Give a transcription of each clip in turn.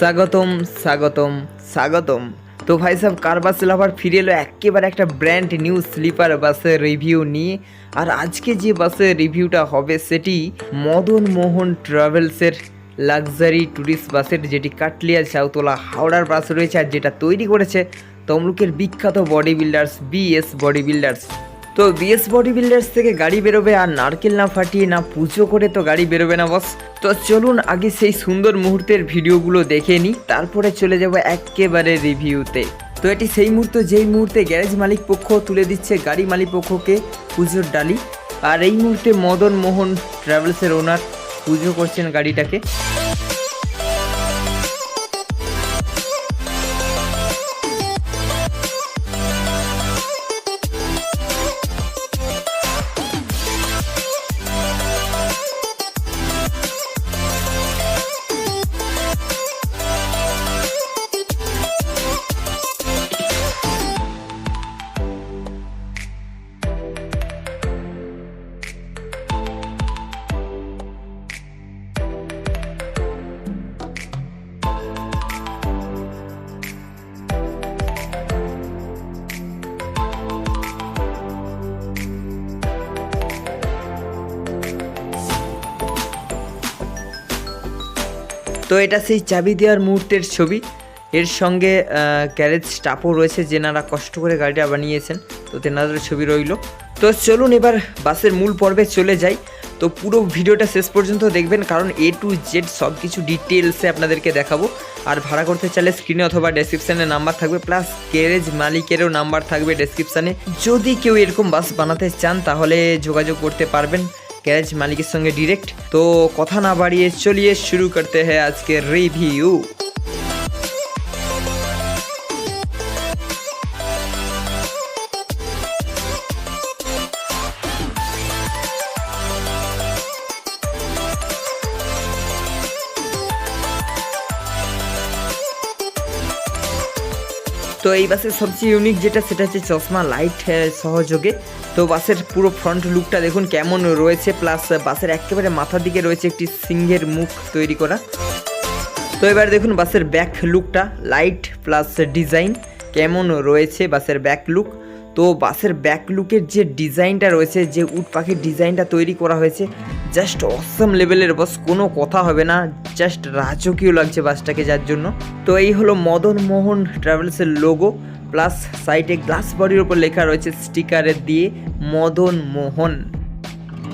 স্বাগতম স্বাগতম স্বাগতম। তো ভাই সাহেব কার বাস লাভার ফিরে এলো একেবারে একটা ব্র্যান্ড নিউ স্লিপার বাসের রিভিউ নিয়ে। আর আজকে যে বাসের রিভিউটা হবে সেটি মদন মোহন ট্রাভেলসের লাক্সারি ট্যুরিস্ট বাসের, যেটি কাটলিয়া চাউতলা হাওড়ার বাস রয়েছে আর যেটা তৈরি করেছে তমলুকের বিখ্যাত body builders BS body builders তো বিএস বডি বিল্ডার্স থেকে গাড়ি বেরোবে আর নারকেল না ফাটিয়ে না পুজো করে তো গাড়ি বেরোবে না বস তো চলুন আগে সেই সুন্দর মুহূর্তের ভিডিওগুলো দেখে নিই, তারপরে চলে যাব একেবারে রিভিউতে। তো এটি সেই মুহূর্ত, যেই মুহূর্তে গ্যারেজ মালিক পক্ষ তুলে দিচ্ছে গাড়ি মালিক পক্ষকে পুজোর ডালি। আর এই মুহূর্তে মদন মোহন ট্রাভেলসের ওনার পুজো করছেন গাড়িটাকে। তো এটা সেই চাবি দেওয়ার মুহূর্তের ছবি। এর সঙ্গে ক্যারেজ স্টাফও রয়েছে, যেনারা কষ্ট করে গাড়িটা বানিয়েছেন। তো তেনাদের ছবি রইল। তো চলুন এবার বাসের মূল পর্বে চলে যাই। তো পুরো ভিডিওটা শেষ পর্যন্ত দেখবেন, কারণ এ টু জেড সব কিছু ডিটেলসে আপনাদেরকে দেখাবো। আর ভাড়া করতে চাইলে স্ক্রিনে অথবা ডেসক্রিপশানে নাম্বার থাকবে প্লাস গ্যারেজ মালিকেরও নাম্বার থাকবে ডেসক্রিপশানে যদি কেউ এরকম বাস বানাতে চান, তাহলে যোগাযোগ করতে পারবেন। গ্যারেজ মালিকের সঙ্গে ডিরেক্ট তো কথা না বাড়িয়ে চলিয়ে শুরু করতে হ্যাঁ আজকে রিভিউ তো এই বাসের সবচেয়ে ইউনিক যেটা, সেটা হচ্ছে চশমা লাইট সহযোগে। তো বাসের পুরো ফ্রন্ট লুকটা দেখুন কেমন রয়েছে প্লাস বাসের একেবারে মাথার দিকে রয়েছে একটি সিংহের মুখ তৈরি করা। তো এবার দেখুন বাসের ব্যাক লুকটা লাইট প্লাস ডিজাইন কেমন রয়েছে বাসের ব্যাক লুক তো বাসের ব্যাক লুকের যে ডিজাইনটা রয়েছে, যে উট পাখির ডিজাইনটা তৈরি করা হয়েছে জাস্ট অসম লেভেলের বাস কোনো কথা হবে না জাস্ট রাজকীয় লাগছে বাসটাকে যার জন্য। তো এই হলো মদন মোহন ট্রাভেলসের লোগো প্লাস সাইডে গ্লাস বডির ওপর লেখা রয়েছে স্টিকারের দিয়ে মদন মোহন।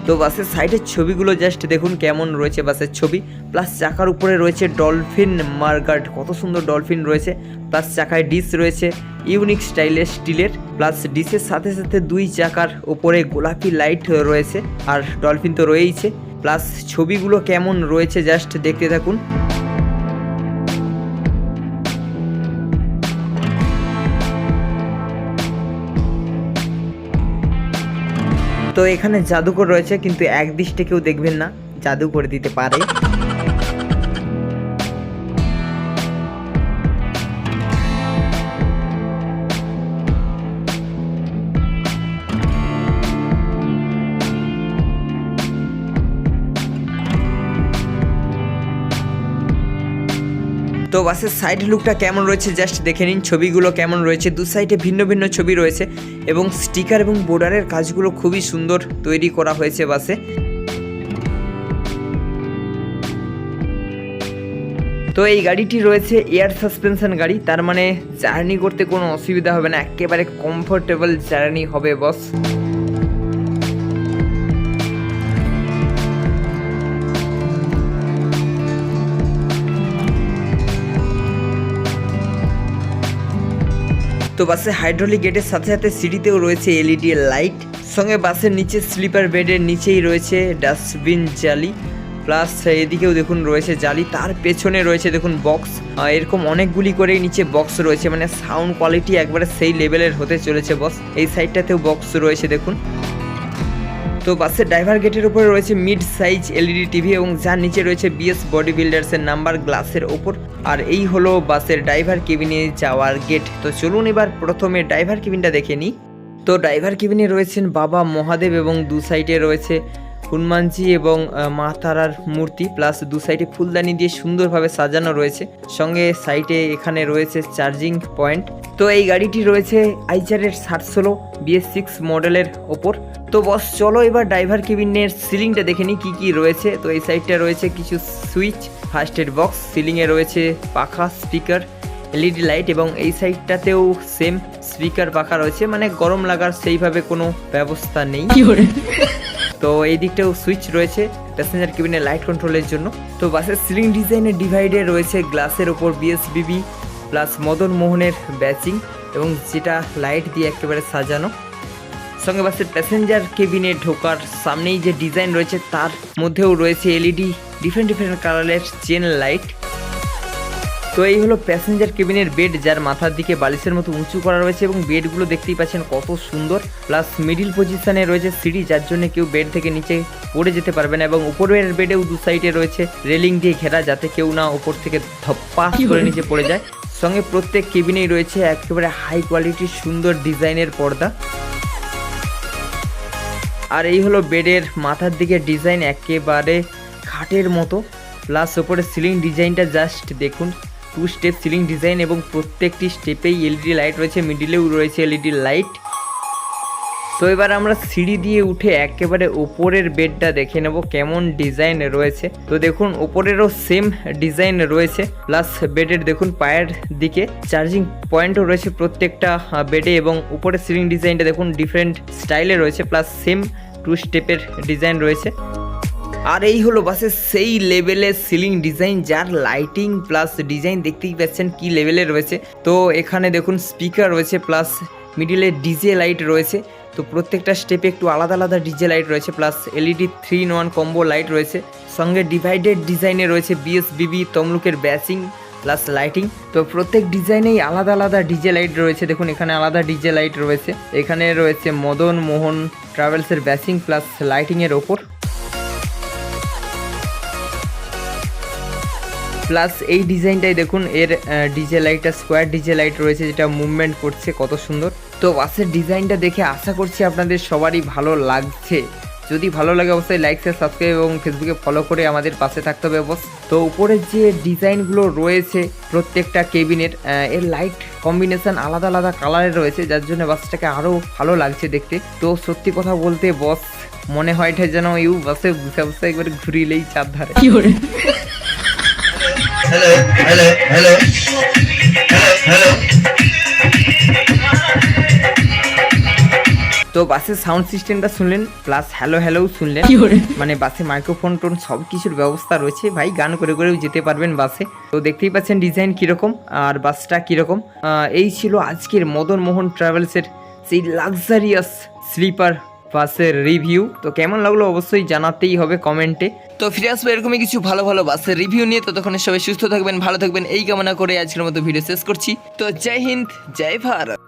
তো বাসের সাইডের ছবিগুলো জাস্ট দেখুন কেমন রয়েছে বাসের ছবি প্লাস চাকার উপরে রয়েছে ডলফিন মার্গার্ড কত সুন্দর ডলফিন রয়েছে প্লাস চাকায় ডিস রয়েছে ইউনিক স্টাইলের স্টিলের, প্লাস ডিসের সাথে সাথে দুই চাকার ওপরে গোলাপি লাইট রয়েছে, আর ডলফিন তো রয়েইছে। প্লাস ছবিগুলো কেমন রয়েছে জাস্ট দেখতে থাকুন। তো এখানে জাদুকর রয়েছে, কিন্তু এক দৃষ্টে কেউ দেখবেন না, জাদু করে দিতে পারে। তো বাসের সাইড লুকটা কেমন রয়েছে জাস্ট দেখে নিন। ছবিগুলো কেমন রয়েছে? দু সাইডে ভিন্ন ভিন্ন ছবি রয়েছে এবং স্টিকার এবং বোর্ডারের কাজগুলো খুবই সুন্দর তৈরি করা হয়েছে বাসে। তো এই গাড়িটি রয়েছে এয়ার সাসপেনশন গাড়ি, তার মানে জার্নি করতে কোনো অসুবিধা হবে না। একেবারে কমফোর্টেবল জার্নি হবে বস তো বাসে হাইড্রোলিক গেটের সাথে সাথে সিঁড়িতেও রয়েছে এলইডি লাইট সঙ্গে বাসের নিচে স্লিপার বেডের নিচেই রয়েছে ডাস্টবিন জালি। প্লাস এদিকেও দেখুন রয়েছে জালি, তার পেছনে রয়েছে দেখুন বক্স এরকম অনেকগুলি করেই নিচে বক্স রয়েছে মানে সাউন্ড কোয়ালিটি একবারে সেই লেভেলের হতে চলেছে বস এই সাইডটাতেও বক্স রয়েছে দেখুন। তো বাসের ড্রাইভার গেটের উপরে রয়েছে মিড সাইজ এলইডি টিভি এবং যার নিচে রয়েছে বিএস বডি বিল্ডার্সের নাম্বার গ্লাসের ওপর। আর এই হলো বাসের ড্রাইভার কেবিনে যাওয়ার গেট তো চলুন এবার প্রথমে ড্রাইভার কেবিনটা দেখে নিই। তো ড্রাইভার কেবিনে রয়েছেন বাবা মহাদেব এবং দু সাইডে রয়েছে হনুমানজি এবং মা তারার মূর্তি। প্লাস দু সাইডে ফুলদানি দিয়ে সুন্দরভাবে সাজানো রয়েছে। সঙ্গে সাইডে এখানে রয়েছে চার্জিং পয়েন্ট। তো এই গাড়িটি রয়েছে আইচারের ষোলো বিএস সিক্স মডেলের ওপর। তো বস চলো এবার ড্রাইভার কেবিনের সিলিংটা দেখে নিই কী কী রয়েছে। তো এই সাইডটা রয়েছে কিছু সুইচ ফার্স্ট এড বক্স সিলিংয়ে রয়েছে পাখা স্পিকার এলইডি লাইট এবং এই সাইডটাতেও সেম স্পিকার পাখা রয়েছে। মানে গরম লাগার সেইভাবে কোনো ব্যবস্থা নেই। তো এই দিকটাও সুইচ রয়েছে প্যাসেঞ্জার কেবিনে লাইট কন্ট্রোলের জন্য। তো বাসের সিলিং ডিজাইনের ডিভাইডে রয়েছে গ্লাসের ওপর বিএসবিবি প্লাস মদন মোহনের ব্যাচিং এবং যেটা লাইট দিয়ে একেবারে সাজানো। সঙ্গে বাসের প্যাসেঞ্জার কেবিনে ঢোকার সামনেই যে ডিজাইন রয়েছে তার মধ্যেও রয়েছে এলইডি ডিফারেন্ট ডিফারেন্ট কালারের চেন লাইট তো এই হলো প্যাসেঞ্জার কেবিনের বেড যার মাথার দিকে বালিশের মতো উঁচু করা রয়েছে এবং বেডগুলো দেখতেই পাচ্ছেন কত সুন্দর। প্লাস মিডিল পজিশনে রয়েছে সিঁড়ি যার জন্য কেউ বেড থেকে নিচে পড়ে যেতে পারবে না এবং উপরের বেডেও দু সাইডে রয়েছে রেলিং দিয়ে ঘেরা যাতে কেউ না উপর থেকে ধপ্পাস করে নিচে পড়ে যায়। সঙ্গে প্রত্যেক কেবিনেই রয়েছে একেবারে হাই কোয়ালিটির সুন্দর ডিজাইনের পর্দা। আর এই হলো বেডের মাথার দিকে ডিজাইন একেবারে খাটের মতো। প্লাস ওপরে সিলিং ডিজাইনটা জাস্ট দেখুন টু স্টেপ সিলিং ডিজাইন এবং প্রত্যেকটি স্টেপেই এলইডি লাইট রয়েছে মিডিলেও রয়েছে এলইডি লাইট তো এবার আমরা সিঁড়ি দিয়ে উঠে একেবারে ওপরের বেডটা দেখে নেব, কেমন ডিজাইন রয়েছে। তো দেখুন ওপরেরও সেম ডিজাইন রয়েছে প্লাস বেডের দেখুন পায়ের দিকে চার্জিং পয়েন্টও রয়েছে প্রত্যেকটা বেডে এবং উপরের সিলিং ডিজাইনটা দেখুন ডিফারেন্ট স্টাইলে রয়েছে প্লাস সেম টু স্টেপের ডিজাইন রয়েছে। আর এই হলো বাসের সেই লেভেলের সিলিং ডিজাইন যার লাইটিং প্লাস ডিজাইন দেখতেই পাচ্ছেন কি লেভেলে রয়েছে। তো এখানে দেখুন স্পিকার রয়েছে প্লাস মিডিলে ডিজে লাইট রয়েছে। তো প্রত্যেকটা স্টেপে একটু আলাদা আলাদা ডিজে লাইট রয়েছে plus LED three in one combo light রয়েছে। সঙ্গে ডিভাইডেড ডিজাইনে রয়েছে বিএসবিবি তমলুকের ব্যাচিং প্লাস লাইটিং তো প্রত্যেক ডিজাইনেই আলাদা আলাদা ডিজে লাইট রয়েছে। দেখুন, এখানে আলাদা ডিজে লাইট রয়েছে। এখানে রয়েছে মদন মোহন ট্রাভেলসের ব্যাচিং প্লাস লাইটিংয়ের ওপর। প্লাস এই ডিজাইনটাই দেখুন, এর ডিজে লাইটটা স্কোয়ার ডিজে লাইট রয়েছে, যেটা মুভমেন্ট করছে, কত সুন্দর। তো বাসের ডিজাইনটা দেখে আশা করছি আপনাদের সবারই ভালো লাগছে। যদি ভালো লাগে অবশ্যই লাইক শেয়ার সাবস্ক্রাইব এবং ফেসবুকে ফলো করে আমাদের পাশে থাকতে হবে অবশ্য তো উপরের যে ডিজাইনগুলো রয়েছে প্রত্যেকটা কেবিনের এর লাইট কম্বিনেশন আলাদা আলাদা কালারের রয়েছে যার জন্য বাসটাকে আরও ভালো লাগছে দেখতে। তো সত্যি কথা বলতে বস মনে হয় এটা যেন ইউ বাসে বসে বসে একবার ঘুরিলেই চার ধারে। hello, hello, hello, hello, hello. তো বাসের সাউন্ড সিস্টেমটা শুনলেন প্লাস হ্যালো হ্যালোও শুনলেন। মানে বাসে মাইক্রোফোন টোন সব কিছুর ব্যবস্থা রয়েছে। ভাই গান করে করেও যেতে পারবেন বাসে। তো দেখতেই পাচ্ছেন ডিজাইন কীরকম আর বাসটা কীরকম। এই ছিল আজকের মদন মোহন ট্রাভেলসের সেই লাক্সারিয়াস স্লিপার বাসের রিভিউ তো কেমন লাগল অবশ্যই জানাতেই হবে কমেন্টে তো ফিরে আসব এরকমই কিছু ভালো ভালো বাসের রিভিউ নিয়ে। ততক্ষণে সবাই সুস্থ থাকবেন ভালো থাকবেন। এই কামনা করে আজকের মতো ভিডিও শেষ করছি। তো জয় হিন্দ জয় ভারত।